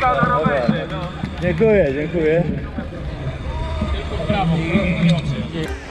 Na rowerze. Dziękuję, dziękuję. Tylko prawo, proszę.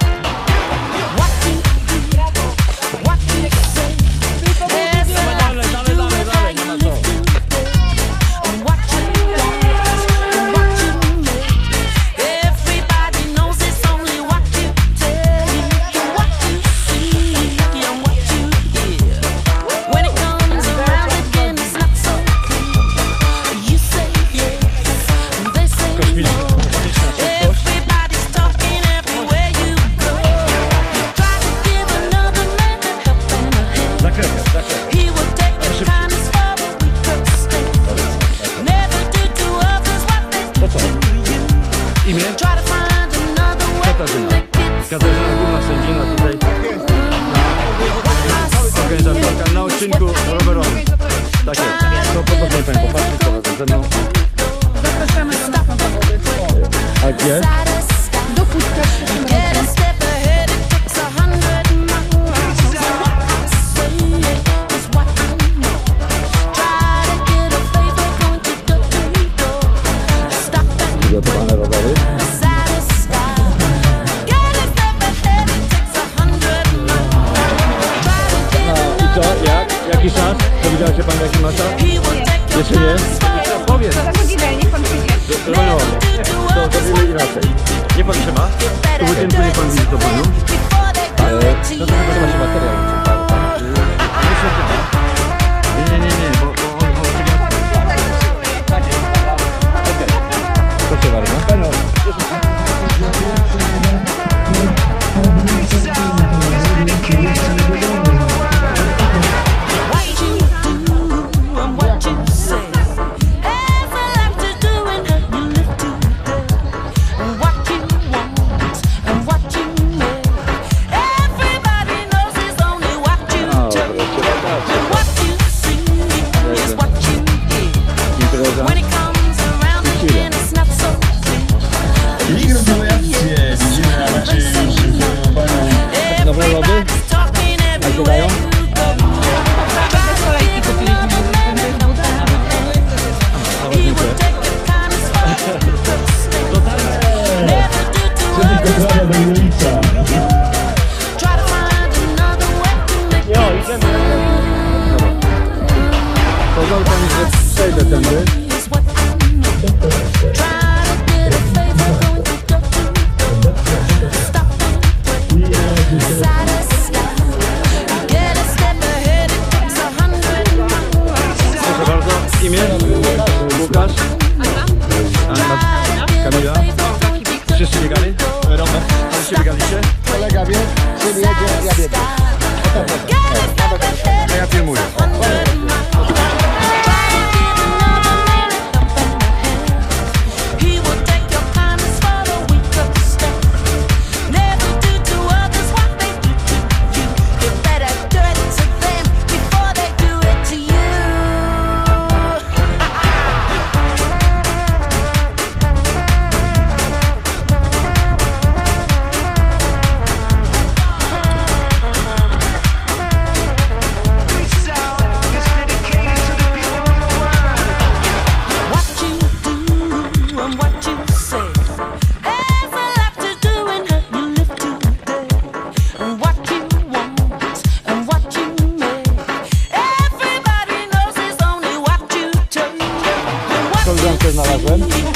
Katarzyna. Katarzyna Górna Sędzina tutaj na, organizatorka na odcinku rowerowym. Tak jest. To podobnie Pani popatrzcie, Jaki czas? Dowiedziała się Pani jaki ma czas? Jeszcze nie? Powiedz. To Za drugi niech Pan przyjdzie. No, no, to zrobimy inaczej. Nie Pan trzyma? To wyciętuje Pan widz do Panu. Ale... To chyba się bateria. Myślę, że Bago kayo? kolega wie, czym jedzie, ja wiem. O, tak, tak, tak. Ja filmuję. książkę znalazłem.